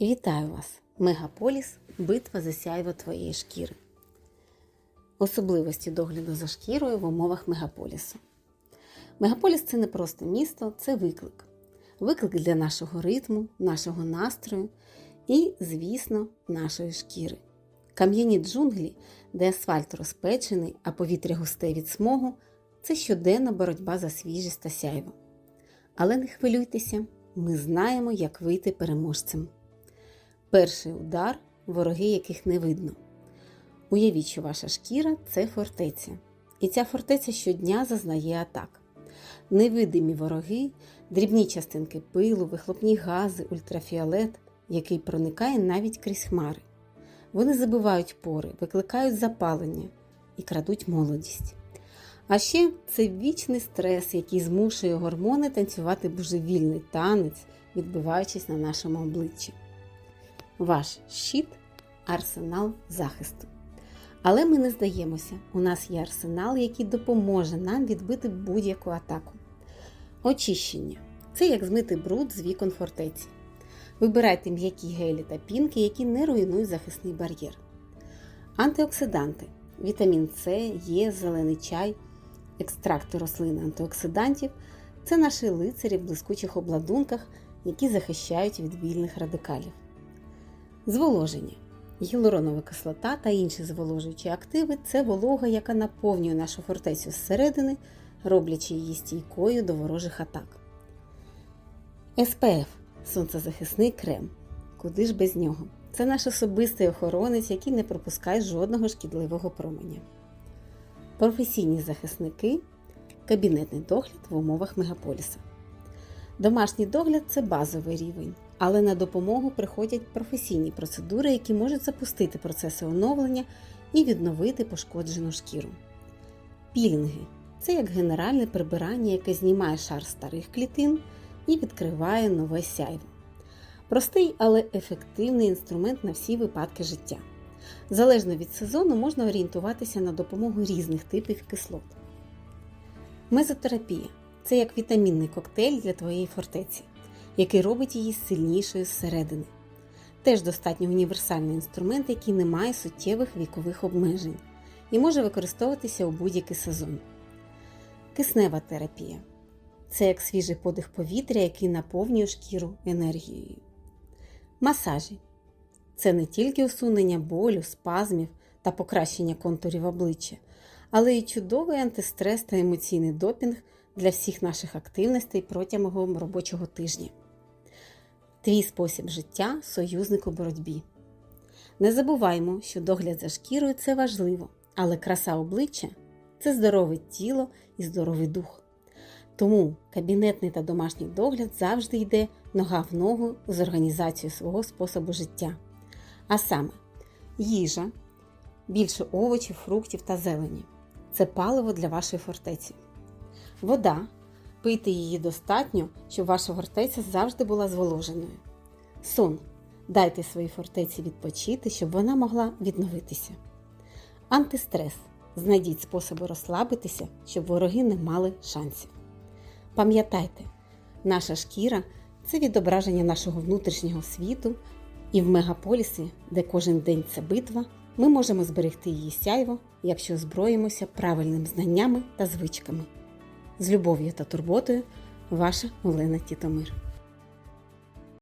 Вітаю вас! Мегаполіс битва за сяйво твоєї шкіри. Особливості догляду за шкірою в умовах мегаполісу. Мегаполіс це не просто місто, це виклик. Виклик для нашого ритму, нашого настрою і, звісно, нашої шкіри. Кам'яні джунглі, де асфальт розпечений, а повітря густе від смогу це щоденна боротьба за свіжість та сяйво. Але не хвилюйтеся, ми знаємо, як вийти переможцем. Перший удар вороги, яких не видно. Уявіть, що ваша шкіра це фортеця. І ця фортеця щодня зазнає атак. Невидимі вороги, дрібні частинки пилу, вихлопні гази, ультрафіолет, який проникає навіть крізь хмари. Вони забивають пори, викликають запалення і крадуть молодість. А ще це вічний стрес, який змушує гормони танцювати божевільний танець, відбиваючись на нашому обличчі. Ваш щит арсенал захисту. Але ми не здаємося, у нас є арсенал, який допоможе нам відбити будь-яку атаку. Очищення це як змити бруд з вікон фортеці. Вибирайте м'які гелі та пінки, які не руйнують захисний бар'єр. Антиоксиданти вітамін С, Є, зелений чай, екстракти рослин антиоксидантів це наші лицарі в блискучих обладунках, які захищають від вільних радикалів. Зволоження. Гіалуронова кислота та інші зволожуючі активи це волога, яка наповнює нашу фортецю зсередини, роблячи її стійкою до ворожих атак. СПФ сонцезахисний крем. Куди ж без нього? Це наш особистий охоронець, який не пропускає жодного шкідливого променя. Професійні захисники кабінетний догляд в умовах мегаполіса. Домашній догляд це базовий рівень, але на допомогу приходять професійні процедури, які можуть запустити процеси оновлення і відновити пошкоджену шкіру. Пілінги це як генеральне прибирання, яке знімає шар старих клітин і відкриває нове сяйво. Простий, але ефективний інструмент на всі випадки життя. Залежно від сезону можна орієнтуватися на допомогу різних типів кислот. Мезотерапія це як вітамінний коктейль для твоєї фортеці, який робить її сильнішою зсередини. Теж достатньо універсальний інструмент, який не має суттєвих вікових обмежень і може використовуватися у будь-який сезон. Киснева терапія це як свіжий подих повітря, який наповнює шкіру енергією. Масажі це не тільки усунення болю, спазмів та покращення контурів обличчя, але й чудовий антистрес та емоційний допінг для всіх наших активностей протягом робочого тижня. Твій спосіб життя союзник у боротьбі. Не забуваймо, що догляд за шкірою це важливо, але краса обличчя це здорове тіло і здоровий дух. Тому кабінетний та домашній догляд завжди йде нога в ногу з організацією свого способу життя. А саме, їжа, більше овочів, фруктів та зелені це паливо для вашої фортеці. Вода. Пийте її достатньо, щоб ваша фортеця завжди була зволоженою. Сон. Дайте своїй фортеці відпочити, щоб вона могла відновитися. Антистрес. Знайдіть способи розслабитися, щоб вороги не мали шансів. Пам'ятайте, наша шкіра це відображення нашого внутрішнього світу, і в мегаполісі, де кожен день це битва, ми можемо зберегти її сяйво, якщо озброїмося правильними знаннями та звичками. З любов'ю та турботою, ваша Олена Тітомир.